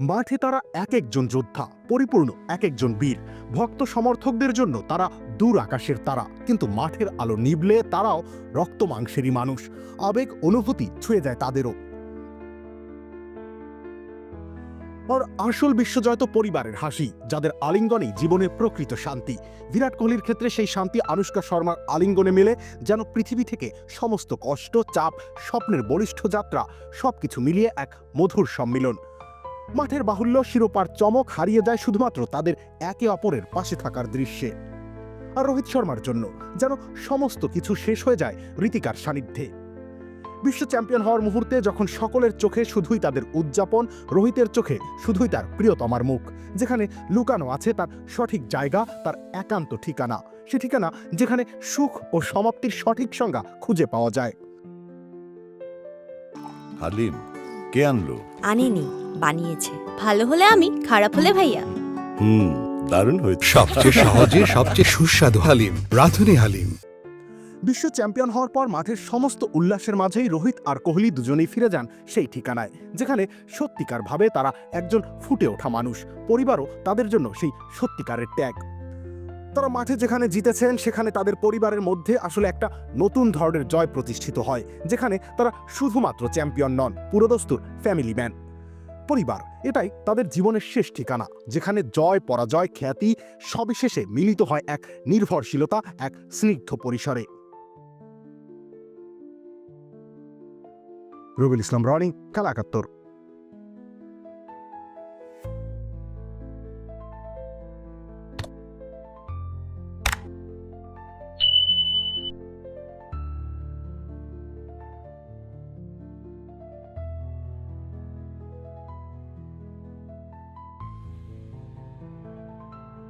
মাঠে তারা এক একজন যোদ্ধা, পরিপূর্ণ এক একজন বীর। ভক্ত সমর্থকদের জন্য তারা দূর আকাশের তারা, কিন্তু মাঠের আলো নিবলে তারাও রক্ত মাংসেরই মানুষ। আবেগ, অনুভূতি ছুঁয়ে যায় তাদেরও। আর আসল বিশ্বজয় তো পরিবারের হাসি, যাদের আলিঙ্গনেই জীবনের প্রকৃত শান্তি। বিরাট কোহলির ক্ষেত্রে সেই শান্তি আনুষ্কা শর্মার আলিঙ্গনে মেলে, যেন পৃথিবী থেকে সমস্ত কষ্ট, চাপ, স্বপ্নের বলিষ্ঠ যাত্রা সবকিছু মিলিয়ে এক মধুর সম্মিলন। মাঠের বাহুল্য শিরোপার চমক হারিয়ে যায় শুধুমাত্র তাদের একে অপরের পাশে থাকার দৃশ্যে। আর রোহিত শর্মার জন্য যেন সমস্ত কিছু শেষ হয়ে যায় রীতিকার সান্নিধ্যে। বিশ্ব চ্যাম্পিয়ন হওয়ার মুহূর্তে যখন সকলের চোখে শুধুই তাদের উদযাপন রোহিতের চোখে শুধুই তার প্রিয়তমার মুখ যেখানে লুকানো আছে তার সঠিক জায়গা তার একান্ত ঠিকানা সে ঠিকানা যেখানে সুখ ও সমাপ্তির সঠিক সংজ্ঞা খুঁজে পাওয়া যায়। হালিম কে আনলো? আনেনি। বানিয়েছে। ভালো হলে আমি খারাপ হলে ভাইয়া। হুম দারুণ হয়েছে। সবচেয়ে সহজে সবচেয়ে সুস্বাদু হালিম রাধুনি হালিম। বিশ্ব চ্যাম্পিয়ন হওয়ার পর মাঠের সমস্ত উল্লাসের মাঝেই রোহিত আর কোহলি দুজনেই ফিরে যান সেই ঠিকানায় যেখানে সত্যিকারভাবে তারা একজন ফুটে ওঠা মানুষ পরিবারও তাদের জন্য সেই সত্যিকারের ত্যাগ। তারা মাঠে যেখানে জিতেছেন সেখানে তাদের পরিবারের মধ্যে আসলে একটা নতুন ধরনের জয় প্রতিষ্ঠিত হয় যেখানে তারা শুধুমাত্র চ্যাম্পিয়ন নন পুরোদস্তুর ফ্যামিলি ম্যান পরিবার। এটাই তাদের জীবনের শেষ ঠিকানা, যেখানে জয়, পরাজয়, খ্যাতি সবিশেষে মিলিত হয় এক নির্ভরশীলতা, এক স্নিগ্ধ পরিসরে। রবিল ইসলাম, রনি কালাকাত্তর